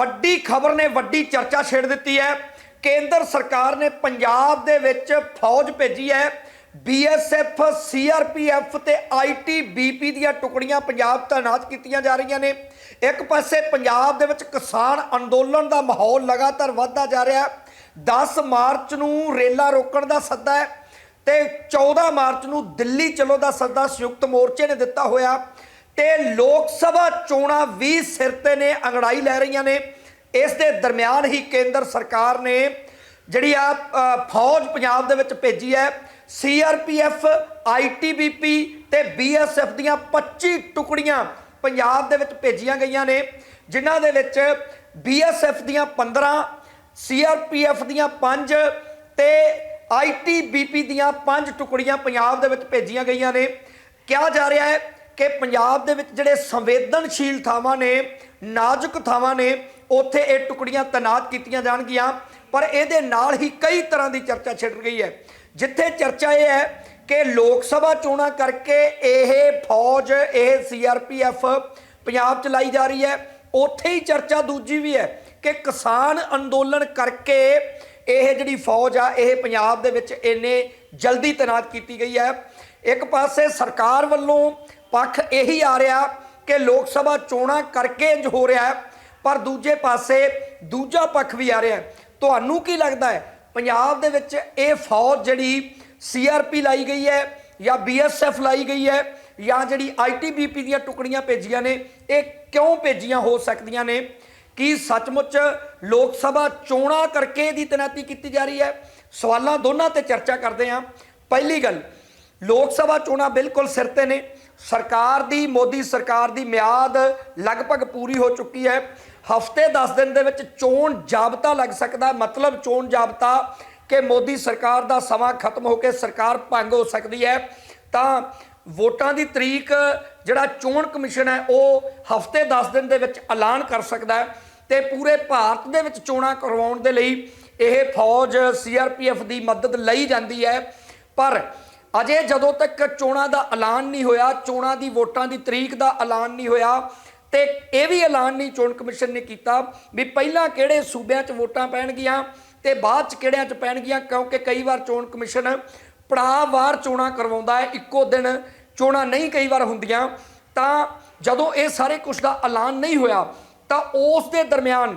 ਵੱਡੀ ਖਬਰ ਨੇ, ਵੱਡੀ ਚਰਚਾ ਛੇੜ ਦਿੱਤੀ ਹੈ। ਕੇਂਦਰ ਸਰਕਾਰ ਨੇ ਪੰਜਾਬ ਦੇ ਵਿੱਚ ਫੌਜ ਭੇਜੀ ਹੈ। ਬੀਐਸਐਫ ਸੀਆਰਪੀਐਫ ਤੇ ਆਈਟੀਬੀਪੀ ਦੀਆਂ ਟੁਕੜੀਆਂ ਪੰਜਾਬ ਤੈਨਾਤ ਕੀਤੀਆਂ ਜਾ ਰਹੀਆਂ ਨੇ। ਇੱਕ ਪਾਸੇ ਪੰਜਾਬ ਦੇ ਵਿੱਚ ਕਿਸਾਨ ਅੰਦੋਲਨ ਦਾ ਮਾਹੌਲ ਲਗਾਤਾਰ ਵੱਧਦਾ ਜਾ ਰਿਹਾ ਹੈ। 10 ਮਾਰਚ ਨੂੰ ਰੇਲਾਂ ਰੋਕਣ ਦਾ ਸੱਦਾ ਹੈ ਤੇ 14 ਮਾਰਚ ਨੂੰ ਦਿੱਲੀ ਚਲੋ ਦਾ ਸੱਦਾ ਸੰਯੁਕਤ ਮੋਰਚੇ ਨੇ ਦਿੱਤਾ ਹੋਇਆ। ਤੇ ਲੋਕ ਸਭਾ ਚੋਣਾਂ ਵੀ ਸਿਰ ਤੇ ਨੇ, ਅੰਗੜਾਈ ਲੈ ਰਹੀਆਂ ਨੇ। ਇਸ ਦੇ ਦਰਮਿਆਨ ਹੀ ਕੇਂਦਰ ਸਰਕਾਰ ਨੇ ਜਿਹੜੀ ਆ ਫੌਜ ਪੰਜਾਬ ਦੇ ਵਿੱਚ ਭੇਜੀ ਹੈ। ਸੀਆਰਪੀਐਫ ਆਈਟੀਬੀਪੀ ਤੇ ਬੀਐਸਐਫ ਦੀਆਂ 25 ਟੁਕੜੀਆਂ ਪੰਜਾਬ ਦੇ ਵਿੱਚ ਭੇਜੀਆਂ ਗਈਆਂ ਨੇ, ਜਿਨ੍ਹਾਂ ਦੇ ਵਿੱਚ ਬੀਐਸਐਫ ਦੀਆਂ 15 ਸੀਆਰਪੀਐਫ ਦੀਆਂ 5 ਤੇ ਆਈਟੀਬੀਪੀ ਦੀਆਂ 5 ਟੁਕੜੀਆਂ ਪੰਜਾਬ ਦੇ ਵਿੱਚ ਭੇਜੀਆਂ ਗਈਆਂ ਨੇ। ਕਿਹਾ ਜਾ ਰਿਹਾ ਹੈ ਕਿ ਪੰਜਾਬ ਦੇ ਵਿੱਚ ਜਿਹੜੇ ਸੰਵੇਦਨਸ਼ੀਲ ਥਾਵਾਂ ਨੇ, ਨਾਜ਼ੁਕ ਥਾਵਾਂ ਨੇ, ਉੱਥੇ ਇਹ ਟੁਕੜੀਆਂ ਤੈਨਾਤ ਕੀਤੀਆਂ ਜਾਣਗੀਆਂ। ਪਰ ਇਹਦੇ ਨਾਲ ਹੀ ਕਈ ਤਰ੍ਹਾਂ ਦੀ ਚਰਚਾ ਛਿੜ ਗਈ ਹੈ। ਜਿੱਥੇ ਚਰਚਾ ਇਹ ਹੈ ਕਿ ਲੋਕ ਸਭਾ ਚੋਣਾਂ ਕਰਕੇ ਇਹ ਫੌਜ, ਇਹ ਸੀਆਰਪੀਐਫ ਪੰਜਾਬ ਚ ਲਾਈ ਜਾ ਰਹੀ ਹੈ। ਉੱਥੇ ਹੀ ਚਰਚਾ ਦੂਜੀ ਵੀ ਹੈ ਕਿ ਕਿਸਾਨ ਅੰਦੋਲਨ ਕਰਕੇ ਇਹ ਜਿਹੜੀ ਫੌਜ ਆ, ਇਹ ਪੰਜਾਬ ਦੇ ਵਿੱਚ ਇੰਨੇ ਜਲਦੀ ਤੈਨਾਤ ਕੀਤੀ ਗਈ ਹੈ। ਇੱਕ ਪਾਸੇ ਸਰਕਾਰ ਵੱਲੋਂ ਪੱਖ ਇਹੀ ਆ ਰਿਹਾ ਕਿ ਲੋਕ ਸਭਾ ਚੋਣਾਂ ਕਰਕੇ ਇੰਜ ਹੋ ਰਿਹਾ ਹੈ, ਪਰ ਦੂਜੇ ਪਾਸੇ ਦੂਜਾ ਪੱਖ ਵੀ ਆ ਰਿਹਾ ਤੁਹਾਨੂੰ ਕੀ ਲੱਗਦਾ ਹੈ, ਪੰਜਾਬ ਦੇ ਵਿੱਚ ਇਹ ਫੌਜ ਜਿਹੜੀ ਸੀਆਰਪੀ ਲਾਈ ਗਈ ਹੈ ਜਾਂ ਬੀਐਸਐਫ ਲਾਈ ਗਈ ਹੈ ਜਾਂ ਜਿਹੜੀ ਆਈਟੀਬੀਪੀ ਦੀਆਂ ਟੁਕੜੀਆਂ ਭੇਜੀਆਂ ਨੇ, ਇਹ ਕਿਉਂ ਭੇਜੀਆਂ ਹੋ ਸਕਦੀਆਂ ਨੇ? ਕੀ ਸੱਚਮੁੱਚ ਲੋਕ ਸਭਾ ਚੋਣਾਂ ਕਰਕੇ ਇਹਦੀ ਤੈਨਾਤੀ ਕੀਤੀ ਜਾ ਰਹੀ ਹੈ? ਸਵਾਲਾਂ ਦੋਨਾਂ ਤੇ ਚਰਚਾ ਕਰਦੇ ਹਾਂ। ਪਹਿਲੀ ਗੱਲ, ਲੋਕ ਸਭਾ ਚੋਣਾਂ ਬਿਲਕੁਲ ਸਿਰ ਤੇ ਨੇ। ਸਰਕਾਰ ਦੀ, ਮੋਦੀ ਸਰਕਾਰ ਦੀ ਮਿਆਦ ਲਗਭਗ ਪੂਰੀ ਹੋ ਚੁੱਕੀ ਹੈ। ਹਫ਼ਤੇ 10 ਦਿਨ ਦੇ ਵਿੱਚ ਚੋਣ ਜਾਬਤਾ ਲੱਗ ਸਕਦਾ ਮਤਲਬ ਚੋਣ ਜਾਬਤਾ ਕਿ ਮੋਦੀ ਸਰਕਾਰ ਦਾ ਸਮਾਂ ਖਤਮ ਹੋ ਕੇ ਸਰਕਾਰ ਭੰਗ ਹੋ ਸਕਦੀ ਹੈ। ਤਾਂ ਵੋਟਾਂ ਦੀ ਤਰੀਕ, ਜਿਹੜਾ ਚੋਣ ਕਮਿਸ਼ਨ ਹੈ, ਉਹ ਹਫ਼ਤੇ 10 ਦਿਨ ਦੇ ਵਿੱਚ ਐਲਾਨ ਕਰ ਸਕਦਾ ਹੈ ਤੇ ਪੂਰੇ ਭਾਰਤ ਦੇ ਵਿੱਚ ਚੋਣਾਂ ਕਰਵਾਉਣ ਦੇ ਲਈ ਇਹ ਫੌਜ ਸੀਆਰਪੀਐਫ ਦੀ ਮਦਦ ਲਈ ਜਾਂਦੀ ਹੈ। ਪਰ ਅਜੇ ਜਦੋਂ ਤੱਕ ਚੋਣਾਂ ਦਾ ਐਲਾਨ ਨਹੀਂ ਹੋਇਆ, ਚੋਣਾਂ ਦੀ ਵੋਟਾਂ ਦੀ ਤਰੀਕ ਦਾ ਐਲਾਨ ਨਹੀਂ ਹੋਇਆ ਤੇ ਇਹ ਵੀ ਐਲਾਨ ਨਹੀਂ ਚੋਣ ਕਮਿਸ਼ਨ ਨੇ ਕੀਤਾ ਵੀ ਪਹਿਲਾਂ ਕਿਹੜੇ ਸੂਬਿਆਂ 'ਚ ਵੋਟਾਂ ਪੈਣਗੀਆਂ ਤੇ ਬਾਅਦ 'ਚ ਕਿਹੜਿਆਂ 'ਚ ਪੈਣਗੀਆਂ, ਕਿਉਂਕਿ ਕਈ ਵਾਰ ਚੋਣ ਕਮਿਸ਼ਨ ਪੜਾਅਵਾਰ ਚੋਣਾਂ ਕਰਵਾਉਂਦਾ ਹੈ, ਇੱਕੋ ਦਿਨ ਚੋਣਾਂ ਨਹੀਂ ਕਈ ਵਾਰ ਹੁੰਦੀਆਂ। ਤਾਂ ਜਦੋਂ ਇਹ ਸਾਰੇ ਕੁਝ ਦਾ ਐਲਾਨ ਨਹੀਂ ਹੋਇਆ, ਤਾਂ ਉਸ ਦੇ ਦਰਮਿਆਨ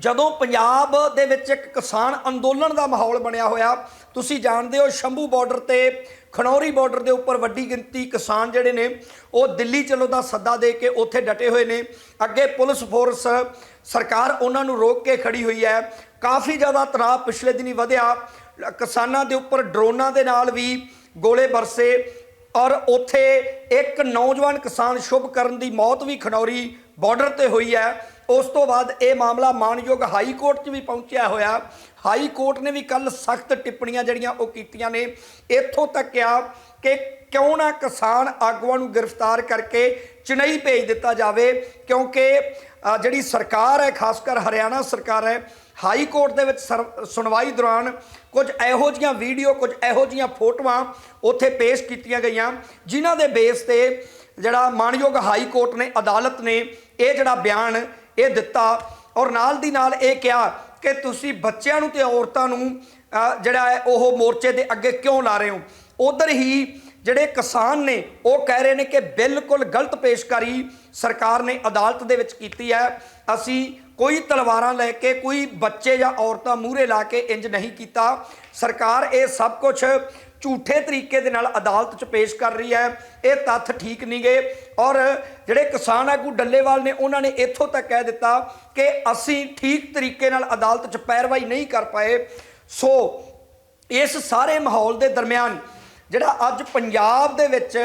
ਜਦੋਂ ਪੰਜਾਬ ਦੇ ਵਿੱਚ ਇੱਕ ਕਿਸਾਨ ਅੰਦੋਲਨ ਦਾ ਮਾਹੌਲ ਬਣਿਆ ਹੋਇਆ, ਤੁਸੀਂ ਜਾਣਦੇ ਹੋ ਸ਼ੰਭੂ ਬਾਰਡਰ ਤੇ, ਖਨੌਰੀ ਬਾਰਡਰ ਦੇ ਉੱਪਰ ਵੱਡੀ ਗਿਣਤੀ ਕਿਸਾਨ ਜਿਹੜੇ ਨੇ, ਉਹ ਦਿੱਲੀ ਚਲੋ ਦਾ ਸੱਦਾ ਦੇ ਕੇ ਉੱਥੇ ਡਟੇ ਹੋਏ ਨੇ। ਅੱਗੇ ਪੁਲਿਸ ਫੋਰਸ ਸਰਕਾਰ ਉਹਨਾਂ ਨੂੰ ਰੋਕ ਕੇ ਖੜੀ ਹੋਈ ਹੈ। ਕਾਫੀ ਜ਼ਿਆਦਾ ਤਣਾਅ ਪਿਛਲੇ ਦਿਨੀ ਵਧਿਆ। ਕਿਸਾਨਾਂ ਦੇ ਉੱਪਰ ਡਰੋਨਾਂ ਦੇ ਨਾਲ ਵੀ ਗੋਲੇ ਬਰਸੇ ਔਰ ਉੱਥੇ ਇੱਕ ਨੌਜਵਾਨ ਕਿਸਾਨ ਸ਼ੁਭ ਕਰਨ ਦੀ ਮੌਤ ਵੀ ਖਨੌਰੀ ਬਾਰਡਰ ਤੇ ਹੋਈ ਹੈ। ਉਸ ਤੋਂ ਬਾਅਦ ਇਹ ਮਾਮਲਾ ਮਾਨਯੋਗ ਹਾਈ ਕੋਰਟ 'ਚ ਵੀ ਪਹੁੰਚਿਆ ਹੋਇਆ। ਹਾਈ ਕੋਰਟ ਨੇ ਵੀ ਕੱਲ ਸਖਤ ਟਿੱਪਣੀਆਂ ਜਿਹੜੀਆਂ ਉਹ ਕੀਤੀਆਂ ਨੇ। ਇੱਥੋਂ ਤੱਕ ਕਿਹਾ ਕਿ ਕਿਉਂ ਨਾ ਕਿਸਾਨ ਆਗੂਆਂ ਨੂੰ ਗ੍ਰਿਫਤਾਰ ਕਰਕੇ ਚੇਨਈ ਭੇਜ ਦਿੱਤਾ ਜਾਵੇ, ਕਿਉਂਕਿ ਜਿਹੜੀ ਸਰਕਾਰ ਹੈ, ਖਾਸ ਕਰ ਹਰਿਆਣਾ ਸਰਕਾਰ ਹੈ, ਹਾਈ ਕੋਰਟ ਦੇ ਵਿੱਚ ਸਰ- ਸੁਣਵਾਈ ਦੌਰਾਨ ਕੁਝ ਇਹੋ ਜੀਆਂ ਵੀਡੀਓ, ਕੁਝ ਇਹੋ ਜੀਆਂ ਫੋਟੋਆਂ ਉੱਥੇ ਪੇਸ਼ ਕੀਤੀਆਂ ਗਈਆਂ, ਜਿਨ੍ਹਾਂ ਦੇ ਬੇਸ ਤੇ ਜਿਹੜਾ ਮਾਨਯੋਗ ਹਾਈ ਕੋਰਟ ਨੇ ਅਦਾਲਤ ਨੇ ਇਹ ਜਿਹੜਾ ਬਿਆਨ ਇਹ ਦਿੱਤਾ ਔਰ ਨਾਲ ਦੀ ਨਾਲ ਇਹ ਕਿਹਾ ਕਿ ਤੁਸੀਂ ਬੱਚਿਆਂ ਨੂੰ ਤੇ ਔਰਤਾਂ ਨੂੰ ਜਿਹੜਾ ਹੈ ਉਹ ਮੋਰਚੇ ਦੇ ਅੱਗੇ ਕਿਉਂ ਲਾ ਰਹੇ ਹੋ? ਉਧਰ ਹੀ ਜਿਹੜੇ ਕਿਸਾਨ ਨੇ, ਉਹ ਕਹਿ ਰਹੇ ਨੇ ਕਿ ਬਿਲਕੁਲ ਗਲਤ ਪੇਸ਼ਕਾਰੀ ਸਰਕਾਰ ਨੇ ਅਦਾਲਤ ਦੇ ਵਿੱਚ ਕੀਤੀ ਹੈ। ਅਸੀਂ ਕੋਈ ਤਲਵਾਰਾਂ ਲੈ ਕੇ, ਕੋਈ ਬੱਚੇ ਜਾਂ ਔਰਤਾਂ ਮੂਹਰੇ ਲਾ ਕੇ ਇੰਜ ਨਹੀਂ ਕੀਤਾ। ਸਰਕਾਰ ਇਹ ਸਭ ਕੁਝ ਝੂਠੇ ਤਰੀਕੇ ਦੇ ਨਾਲ ਅਦਾਲਤ 'ਚ ਪੇਸ਼ ਕਰ ਰਹੀ ਹੈ। ਇਹ ਤੱਥ ਠੀਕ ਨਹੀਂ ਗਏ। ਔਰ ਜਿਹੜੇ ਕਿਸਾਨ ਆਗੂ ਡੱਲੇਵਾਲ ਨੇ, ਉਹਨਾਂ ਨੇ ਇੱਥੋਂ ਤੱਕ ਕਹਿ ਦਿੱਤਾ ਕਿ ਅਸੀਂ ਠੀਕ ਤਰੀਕੇ ਨਾਲ ਅਦਾਲਤ 'ਚ ਪੈਰਵਾਈ ਨਹੀਂ ਕਰ ਪਾਏ। ਸੋ ਇਸ ਸਾਰੇ ਮਾਹੌਲ ਦੇ ਦਰਮਿਆਨ ਜਿਹੜਾ ਅੱਜ ਪੰਜਾਬ ਦੇ ਵਿੱਚ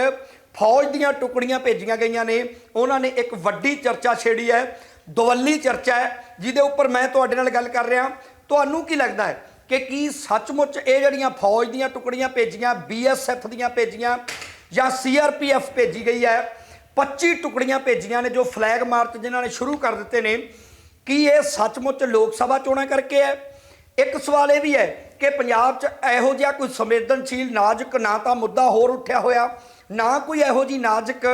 ਫੌਜ ਦੀਆਂ ਟੁਕੜੀਆਂ ਭੇਜੀਆਂ ਗਈਆਂ ਨੇ, ਉਹਨਾਂ ਨੇ ਇੱਕ ਵੱਡੀ ਚਰਚਾ ਛੇੜੀ ਹੈ। ਦਵੱਲੀ ਚਰਚਾ ਹੈ, ਜਿਹਦੇ ਉੱਪਰ ਮੈਂ ਤੁਹਾਡੇ ਨਾਲ ਗੱਲ ਕਰ ਰਿਹਾ। ਤੁਹਾਨੂੰ ਕੀ ਲੱਗਦਾ ਹੈ? ਕਿ ਕੀ ਸੱਚਮੁੱਚ ਇਹ ਜਿਹੜੀਆਂ ਫੌਜ ਦੀਆਂ ਟੁਕੜੀਆਂ ਭੇਜੀਆਂ ਬੀਐਸਐਫ ਦੀਆਂ ਭੇਜੀਆਂ ਜਾਂ ਸੀਆਰਪੀਐਫ ਭੇਜੀ ਗਈ ਹੈ 25 ਟੁਕੜੀਆਂ ਭੇਜੀਆਂ ਨੇ ਜੋ ਫਲੈਗ ਮਾਰਚ ਜਿਨ੍ਹਾਂ ਨੇ ਸ਼ੁਰੂ ਕਰ ਦਿੱਤੇ ਨੇ, ਕੀ ਇਹ ਸੱਚਮੁੱਚ ਲੋਕ ਸਭਾ ਚੋਣਾਂ ਕਰਕੇ ਹੈ? ਇੱਕ ਸਵਾਲ ਇਹ ਵੀ ਹੈ ਕਿ ਪੰਜਾਬ 'ਚ ਇਹੋ ਜਿਹਾ ਕੋਈ ਸੰਵੇਦਨਸ਼ੀਲ ਨਾਜ਼ੁਕ ਨਾ ਤਾਂ ਮੁੱਦਾ ਹੋਰ ਉੱਠਿਆ ਹੋਇਆ, ਨਾ ਕੋਈ ਇਹੋ ਜੀ ਨਾਜ਼ੁਕ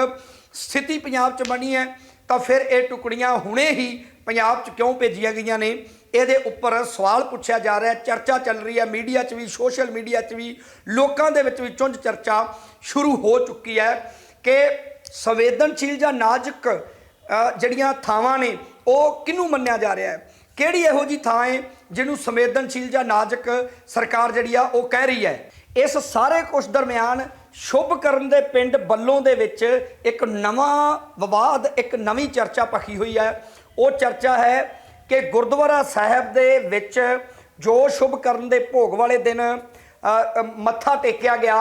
ਸਥਿਤੀ ਪੰਜਾਬ 'ਚ ਬਣੀ ਹੈ, ਤਾਂ ਫਿਰ ਇਹ ਟੁਕੜੀਆਂ ਹੁਣੇ ਹੀ ਪੰਜਾਬ 'ਚ ਕਿਉਂ ਭੇਜੀਆਂ ਗਈਆਂ ਨੇ? ਇਹਦੇ ਉੱਪਰ ਸਵਾਲ ਪੁੱਛਿਆ ਜਾ ਰਿਹਾ, ਚਰਚਾ ਚੱਲ ਰਹੀ ਹੈ, ਮੀਡੀਆ 'ਚ ਵੀ, ਸੋਸ਼ਲ ਮੀਡੀਆ 'ਚ ਵੀ, ਲੋਕਾਂ ਦੇ ਵਿੱਚ ਵੀ ਚੁੰਝ ਚਰਚਾ ਸ਼ੁਰੂ ਹੋ ਚੁੱਕੀ ਹੈ ਕਿ ਸੰਵੇਦਨਸ਼ੀਲ ਜਾਂ ਨਾਜ਼ੁਕ ਜਿਹੜੀਆਂ ਥਾਵਾਂ ਨੇ, ਉਹ ਕਿਹਨੂੰ ਮੰਨਿਆ ਜਾ ਰਿਹਾ ਹੈ? ਕਿਹੜੀ ਇਹੋ ਜੀ ਥਾਂ ਹੈ ਜਿਹਨੂੰ ਸੰਵੇਦਨਸ਼ੀਲ ਜਾਂ ਨਾਜ਼ੁਕ ਸਰਕਾਰ ਜਿਹੜੀ ਆ, ਉਹ ਕਹਿ ਰਹੀ ਹੈ? ਇਸ ਸਾਰੇ ਕੁਝ ਦਰਮਿਆਨ ਸ਼ੁਭ ਕਰਨ ਦੇ ਪਿੰਡ ਬੱਲੋਂ ਦੇ ਵਿੱਚ ਇੱਕ ਨਵਾਂ ਵਿਵਾਦ, ਇੱਕ ਨਵੀਂ ਚਰਚਾ ਪਖੀ ਹੋਈ ਹੈ। ਉਹ ਚਰਚਾ ਹੈ ਕਿ ਗੁਰਦੁਆਰਾ ਸਾਹਿਬ ਦੇ ਵਿੱਚ ਜੋ ਸ਼ੁਭ ਕਰਨ ਦੇ ਭੋਗ ਵਾਲੇ ਦਿਨ ਮੱਥਾ ਟੇਕਿਆ ਗਿਆ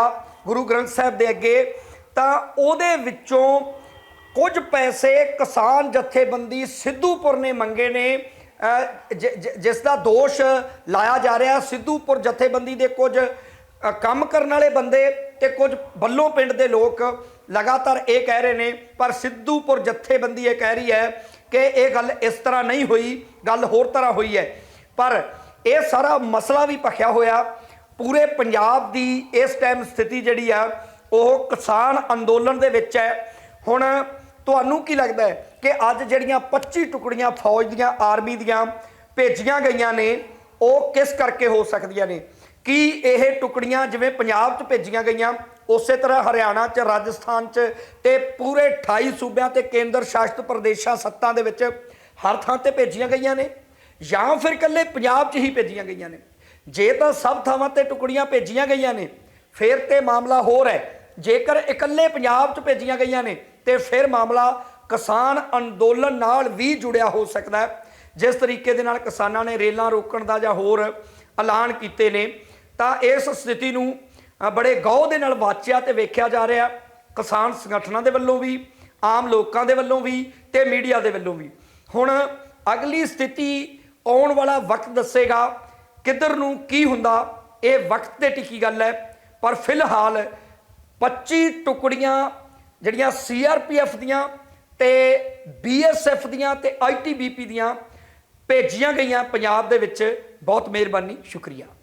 ਗੁਰੂ ਗ੍ਰੰਥ ਸਾਹਿਬ ਦੇ ਅੱਗੇ, ਤਾਂ ਉਹਦੇ ਵਿੱਚੋਂ ਕੁਝ ਪੈਸੇ ਕਿਸਾਨ ਜਥੇਬੰਦੀ ਸਿੱਧੂਪੁਰ ਨੇ ਮੰਗੇ ਨੇ। ਜਿਸ ਦਾ ਦੋਸ਼ ਲਾਇਆ ਜਾ ਰਿਹਾ, ਸਿੱਧੂਪੁਰ ਜਥੇਬੰਦੀ ਦੇ ਕੁਝ ਕੰਮ ਕਰਨ ਵਾਲੇ ਬੰਦੇ ਤੇ ਕੁਝ ਬੱਲੋਂ ਪਿੰਡ ਦੇ ਲੋਕ ਲਗਾਤਾਰ ਇਹ ਕਹਿ ਰਹੇ ਨੇ, ਪਰ ਸਿੱਧੂਪੁਰ ਜਥੇਬੰਦੀ ਇਹ ਕਹਿ ਰਹੀ ਹੈ ਕਿ ਇਹ ਗੱਲ ਇਸ ਤਰ੍ਹਾਂ ਨਹੀਂ ਹੋਈ, ਗੱਲ ਹੋਰ ਤਰ੍ਹਾਂ ਹੋਈ ਹੈ। ਪਰ ਇਹ ਸਾਰਾ ਮਸਲਾ ਵੀ ਭਖਿਆ ਹੋਇਆ, ਪੂਰੇ ਪੰਜਾਬ ਦੀ ਇਸ ਟਾਈਮ ਸਥਿਤੀ ਜਿਹੜੀ ਆ, ਉਹ ਕਿਸਾਨ ਅੰਦੋਲਨ ਦੇ ਵਿੱਚ ਹੈ। ਹੁਣ ਤੁਹਾਨੂੰ ਕੀ ਲੱਗਦਾ ਹੈ ਕਿ ਅੱਜ ਜਿਹੜੀਆਂ 25 ਟੁਕੜੀਆਂ ਫੌਜ ਦੀਆਂ, ਆਰਮੀ ਦੀਆਂ ਭੇਜੀਆਂ ਗਈਆਂ ਨੇ, ਉਹ ਕਿਸ ਕਰਕੇ ਹੋ ਸਕਦੀਆਂ ਨੇ? ਕੀ ਇਹ ਟੁਕੜੀਆਂ ਜਿਵੇਂ ਪੰਜਾਬ 'ਚ ਭੇਜੀਆਂ ਗਈਆਂ ਉਸੇ ਤਰ੍ਹਾਂ ਹਰਿਆਣਾ 'ਚ, ਰਾਜਸਥਾਨ 'ਚ ਤੇ ਪੂਰੇ 28 ਸੂਬਿਆਂ ਤੇ ਕੇਂਦਰ ਸ਼ਾਸਿਤ ਪ੍ਰਦੇਸ਼ਾਂ ਸੱਤਾਂ ਦੇ ਵਿੱਚ ਹਰ ਥਾਂ ਤੇ ਭੇਜੀਆਂ ਗਈਆਂ ਨੇ ਜਾਂ ਫਿਰ ਇਕੱਲੇ ਪੰਜਾਬ 'ਚ ਹੀ ਭੇਜੀਆਂ ਗਈਆਂ ਨੇ। ਜੇ ਤਾਂ ਸਭ ਥਾਵਾਂ ਤੇ ਟੁਕੜੀਆਂ ਭੇਜੀਆਂ ਗਈਆਂ ਨੇ, ਫਿਰ ਤੇ ਮਾਮਲਾ ਹੋਰ ਹੈ। ਜੇਕਰ ਇਕੱਲੇ ਪੰਜਾਬ 'ਚ ਭੇਜੀਆਂ ਗਈਆਂ ਨੇ, ਤੇ ਫਿਰ ਮਾਮਲਾ ਕਿਸਾਨ ਅੰਦੋਲਨ ਨਾਲ ਵੀ ਜੁੜਿਆ ਹੋ ਸਕਦਾ ਹੈ। ਜਿਸ ਤਰੀਕੇ ਦੇ ਨਾਲ ਕਿਸਾਨਾਂ ਨੇ ਰੇਲਾਂ ਰੋਕਣ ਦਾ ਜਾਂ ਹੋਰ ਐਲਾਨ ਕੀਤੇ ਨੇ, ਤਾਂ ਇਸ ਸਥਿਤੀ ਨੂੰ ਬੜੇ ਗੌਰ ਦੇ ਨਾਲ ਵਾਚਿਆ ਤੇ ਵੇਖਿਆ ਜਾ ਰਿਹਾ। ਕਿਸਾਨ ਸੰਗਠਨਾਂ ਦੇ ਵੱਲੋਂ ਵੀ, ਆਮ ਲੋਕਾਂ ਦੇ ਵੱਲੋਂ ਵੀ ਤੇ ਮੀਡੀਆ ਦੇ ਵੱਲੋਂ ਵੀ। ਹੁਣ ਅਗਲੀ ਸਥਿਤੀ ਆਉਣ ਵਾਲਾ ਵਕਤ ਦੱਸੇਗਾ ਕਿੱਧਰ ਨੂੰ ਕੀ ਹੁੰਦਾ। ਇਹ ਵਕਤ ਤੇ ਟਿਕੀ ਗੱਲ ਹੈ, ਪਰ ਫਿਲਹਾਲ 25 ਟੁਕੜੀਆਂ ਜਿਹੜੀਆਂ ਸੀਆਰਪੀਐਫ ਦੀਆਂ ਤੇ ਬੀਐਸਐਫ ਦੀਆਂ ਤੇ ਆਈਟੀਬੀਪੀ ਦੀਆਂ ਭੇਜੀਆਂ ਗਈਆਂ ਪੰਜਾਬ ਦੇ ਵਿੱਚ। ਬਹੁਤ ਮਿਹਰਬਾਨੀ, ਸ਼ੁਕਰੀਆ।